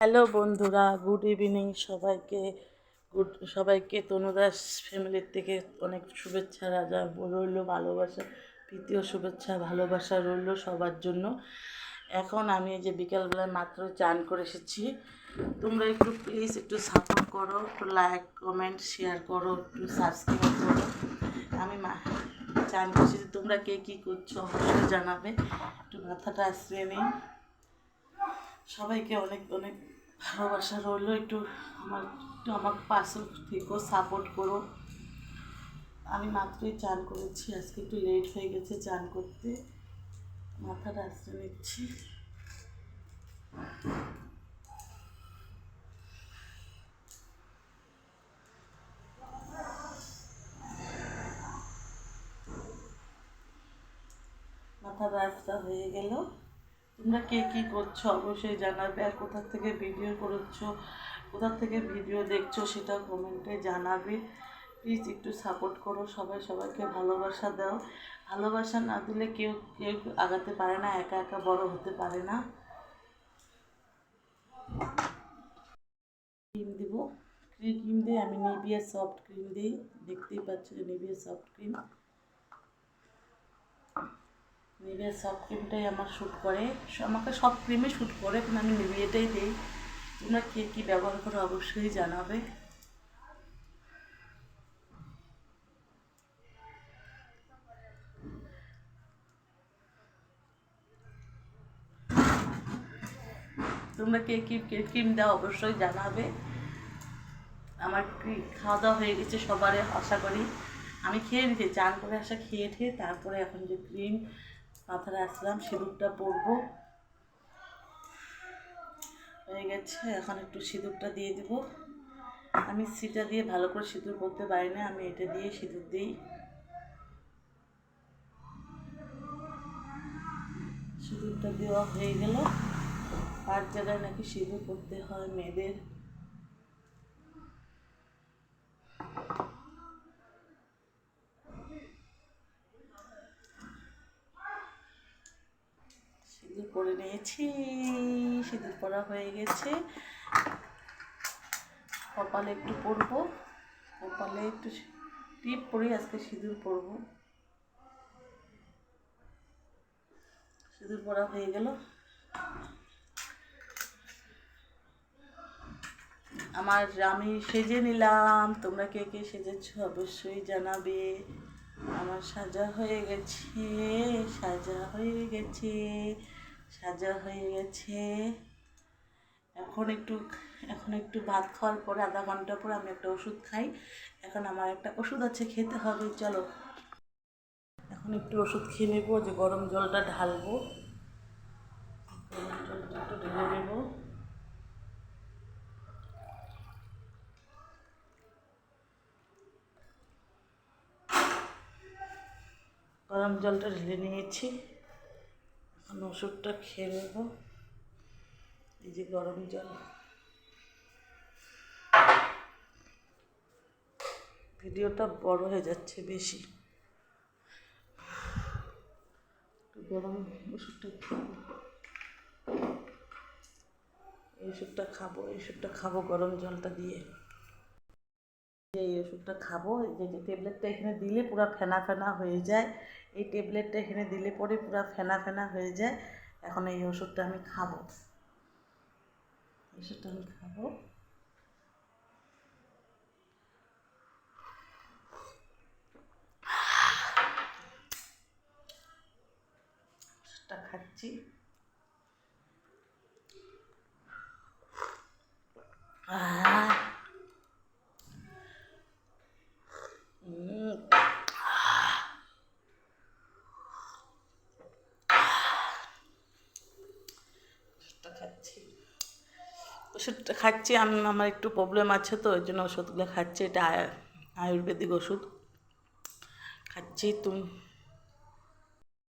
Hello বন্ধুরা, good evening সবাইকে। Good, সবাইকে তনুদাস ফ্যামিলির থেকে অনেক শুভেচ্ছা, রাজা রইল ভালোবাসা প্রীতীয় শুভেচ্ছা, ভালোবাসা রইল সবার জন্য। এখন আমি যে বিকালবেলায় মাত্র চান করে এসেছি। তোমরা একটু প্লিজ একটু সাপোর্ট করো, একটু লাইক কমেন্ট শেয়ার করো, একটু সাবস্ক্রাইব করো। আমি চান করছি তোমরা কে কী করছ, অবশ্যই জানাবে। একটু মাথাটা আশ্রয় নিই। সবাইকে অনেক অনেক ভালোবাসা রইল। একটু আমার একটু আমার পাশে থেকেও সাপোর্ট করো। আমি মাত্রই চান করেছি, আজকে একটু লেট হয়ে গেছে চান করতে। মাথাটা আশ্রয় নিচ্ছি। মাথা রাস্তা হয়ে গেল। তোমরা কে কী করছ? অবশ্যই জানাবে। আর কোথা থেকে ভিডিও করছ? কোথা থেকে ভিডিও দেখছ সেটা কমেন্টে জানাবে। প্লিজ একটু সাপোর্ট করো। সবাই সবাইকে ভালোবাসা দাও। ভালোবাসা না দিলে কেউ কেউ আগাতে পারে না। একা একা বড় হতে পারে না। ক্রিম দিব। ক্রিম দিয়ে আমি নিবিয়া সফট ক্রিম দিই। দেখতেই পাচ্ছ যে Nivea soft cream Nivea soft ক্রিমটাই আমার শ্যুট করে। আমাকে সব ক্রিমে শ্যুট করে, কিন্তু আমি নিভিয়াটাই দিই। তোমরা কে কী ব্যবহার করো অবশ্যই জানাবে। তোমরা কে কী, কে ক্রিম দাও অবশ্যই জানাবে। আমার খাওয়া দাওয়া হয়ে গেছে সবারই আশা করি। আমি খেয়ে নিয়েছি চান করে আসা খেয়ে খেয়ে তারপরে এখন যে ক্রিম মাথায় আসলাম সিঁদুরটা পরবো। হয়ে গেছে, এখন একটু সিঁদুরটা দিয়ে দিব। আমি সিটা দিয়ে ভালো করে সিঁদুর পরতে পারি না, আমি এটা দিয়ে সিঁদুর দিই। সিঁদুরটা দেওয়া হয়ে গেল। আর জায়গায় নাকি সিঁদুর পরতে হয় মেয়েদের। পরে নিয়েছি। সিঁদুর পরা হয়ে গেছে। কপালে একটু পরবো। কপালে একটু টিপ পরি আজকে সিঁদুর পরবো। সিঁদুর পরা হয়ে গেল। আমার আমি সেজে নিলাম। তোমরা কে কে সেজেছ অবশ্যই জানাবে। আমার সাজা হয়ে গেছে, সাজা হয়ে গেছে। সাজা হয়ে গেছে। এখন একটু এখন একটু ভাত খাওয়ার পরে আধা ঘণ্টা পরে আমি একটা ওষুধ খাই। এখন আমার একটা ওষুধ আছে, খেতে হবে, চলো। এখন একটু ওষুধ খেয়ে নেব, যে গরম জলটা ঢালবো। গরম জলটা একটু ঢেলে নেব। গরম জলটা ঢেলে নিয়েছি। এখন ওষুধটা খেয়ে নেব। এই যে গরম জল। ভিডিওটা বড় হয়ে যাচ্ছে বেশি। গরম ওষুধটা এই ওষুধটা খাব, এই ওষুধটা খাব গরম জলটা দিয়ে। এই ওষুধটা খাব। যে যে ট্যাবলেটটা এখানে দিলে পুরো ফেনা ফেনা হয়ে যায়। এই ট্যাবলেটটা এখানে দিলে পরে পুরো ফেনা ফেনা হয়ে যায়। এখন এই ওষুধটা আমি খাব। ওষুধটা আমি খাব। ওষুধটা খাচ্ছি। আহ উম, ওষুধটা খাচ্ছি ওষুধটা খাচ্ছি, আমি, আমার একটু প্রবলেম আছে তো, ওই জন্য ওষুধগুলো খাচ্ছি, এটা আয়- আয়ুর্বেদিক ওষুধ। খাচ্ছি, তুমি